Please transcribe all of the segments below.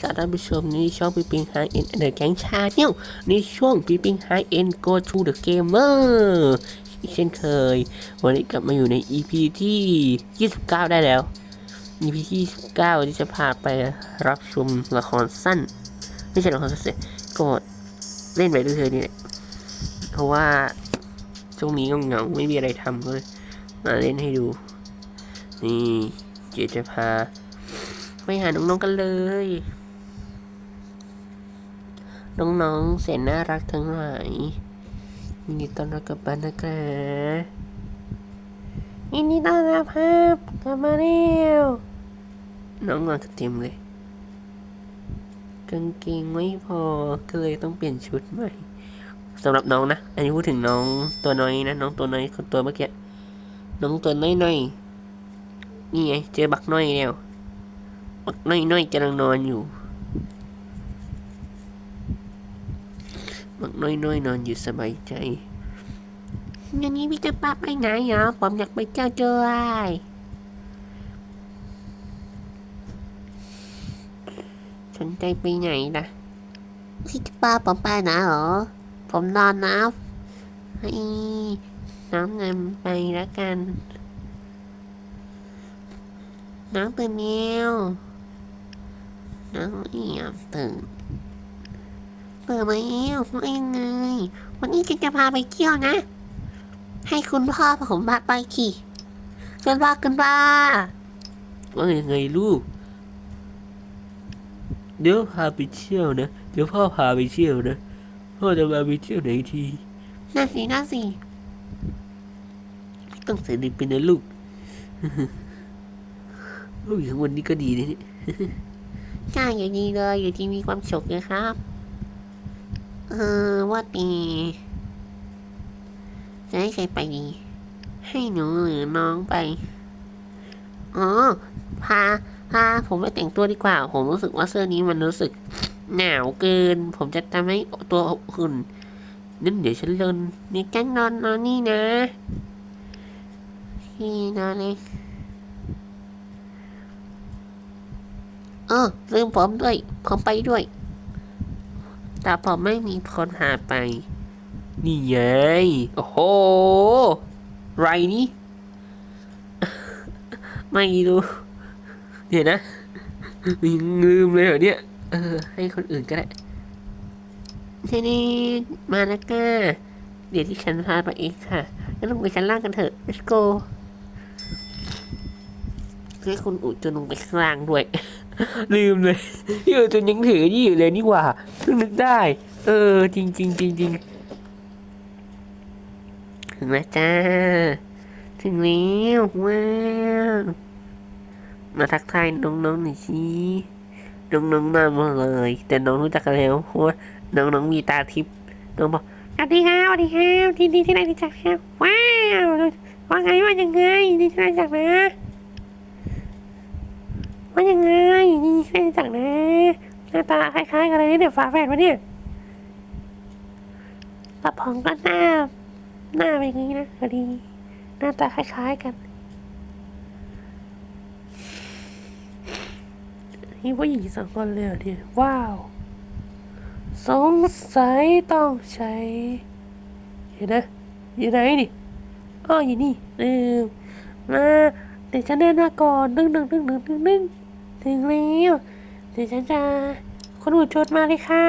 ครับท่านผู้ชมนี่ช่องปีปิงไฮเอ็นเดอะแก๊งชาเนี่ยในช่วงปีปิงไฮเอ็น go to the gamer อีกเช่นเคย วันนี้กลับมาอยู่ใน EP ที่ 29 ได้แล้ว EP ที่29ที่จะพาไปรับชมละครสั้น ไม่ใช่ละครสั้นสิก็เล่นไปด้วยเธอนี่แหละเพราะว่าช่วงนี้ก็เหงาไม่มีอะไรทำก็เลยมาเล่นให้ดู นี่เจจะพาไปหาน้องๆกันเลย น้องๆแสนน่ารักทั้งหลายยินดีต้อนรับกลับบ้านนะคะยินดีต้อนรับครับกลับมาเร็วน้องนอนกันเต็มเลยกางเกงไม่พอก็เลยต้องเปลี่ยนชุดใหม่สำหรับน้องนะ อันนี้พูดถึงน้องตัวน้อยนะ น้องตัวน้อยคนตัวเมื่อกี้ น้องตัวน้อยๆนี่ไงเจอบักน้อยแล้วบักน้อยน้อยกำลังนอนอยู่ บักน้อยน้อยๆนอนอยู่สบายใจอย่างนี้พี่จะป้าไปไหนเหรอผมอยากไปเจ้าเจ้ยสนใจไปไหนล่ะพี่จะป้าผมไปนะเหรอ ผมนอนนะให้น้องเงินไปแล้วกัน น้องตื่นแล้วน้องเอี่ยมตื่น ตื่นมาแล้วว่ายังไง วันนี้จะจะพาไปเที่ยวนะ ให้คุณพ่อผมพาไปขี่คุณพ่อคุณป้าว่ายังไงลูก เดี๋ยวพาไปเที่ยวนะ เดี๋ยวพ่อพาไปเที่ยวนะ พ่อจะพาไปเที่ยวไหนทีน่าสิน่าสิไม่ต้องเสียดีเป็นนะลูกโอ้ยทั้งวันนี้ก็ดีนะเนี่ยใช่อยู่ดีเลยอยู่ที่มีความสุขนะครับ เออว่าตีจะให้ใครไปดีให้หนูหรือน้องไป อ๋อ พา พา ผมไปแต่งตัวดีกว่า ผมรู้สึกว่าเสื้อนี้มันรู้สึก หนาวเกิน ผมจะทำให้ตัวอบอุ่นนั่นเดี๋ยวฉันเลินนี่จันนอนนอนนี่นะนี่นอนเลยเออลืมผมด้วย ผมไปด้วย แต่ผมไม่มีคนหาไป นี่ไงโอ้โห ไรนี่ ไม่รู้เดี๋ยวนะยังลืมเลยเหรอเนี่ย เออ ให้คนอื่นก็ได้ทีนี้มาแล้วก้าเดี๋ยวที่ฉันพาไปเองค่ะงั้นลงไปชั้นล่างกันเถอะ let's go ให้คุณอุจจนลงไปข้างล่างด้วย ลืมเลยพี่อุจนยังถือนี่อยู่เลยนี่หว่าเพิ่งนึกได้ เออ จริงจริงจริงจริงถึงแล้วจ้า ถึงแล้วว้าวมาทักทายน้องๆหน่อยสิน้องๆมาหมดเลย แต่น้องรู้จักกันแล้วเพราะว่าน้องๆมีตาทิพย์น้องบอกสวัสดีครับสวัสดีครับที่ดีที่ได้รู้จักครับว้าวว่าไงว่ายังไงดีที่ได้รู้จักนะ ว่ายังไงนี่ใครจักนะหน้าตาคล้ายๆกันเลยเนี่ยฝาแฝดวะเนี่ยตาพองก็หน้า หน้าเป็นอย่างนี้นะพอดี หน้าตาคล้ายๆกันนี่ผู้หญิงสองคนเลยเหรอเนี่ยว้าว สงสัยต้องใช้เห็นนะอยู่ไหนนี่อ้ออยู่นี่เออมา เดี๋ยวฉันเดินมาก่อนดึงดึงดึงดึงดึงดึงถึงแล้วเดี๋ยวฉันจะคนอุดชดมาเลยค่ะ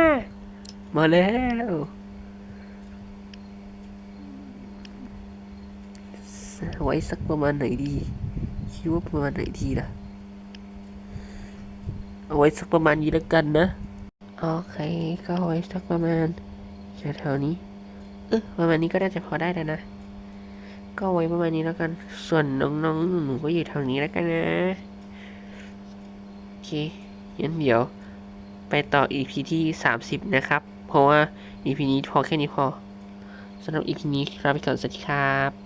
มาแล้วไว้สักประมาณไหนดีคิดว่าประมาณไหนดีล่ะ เอาไว้สักประมาณนี้แล้วกันนะ โอเค ก็เอาไว้สักประมาณแถวๆนี้ เออประมาณนี้ก็น่าจะพอได้แล้วนะ ก็ไว้ประมาณนี้แล้วกัน ส่วนน้องๆหนูๆก็อยู่แถวนี้แล้วกันนะ โอเคงั้นเดี๋ยวไปต่อ EP ที่ 30 นะครับ เพราะว่า EP นี้พอแค่นี้พอสำหรับ EP นี้ลาไปก่อนสวัสดีครับ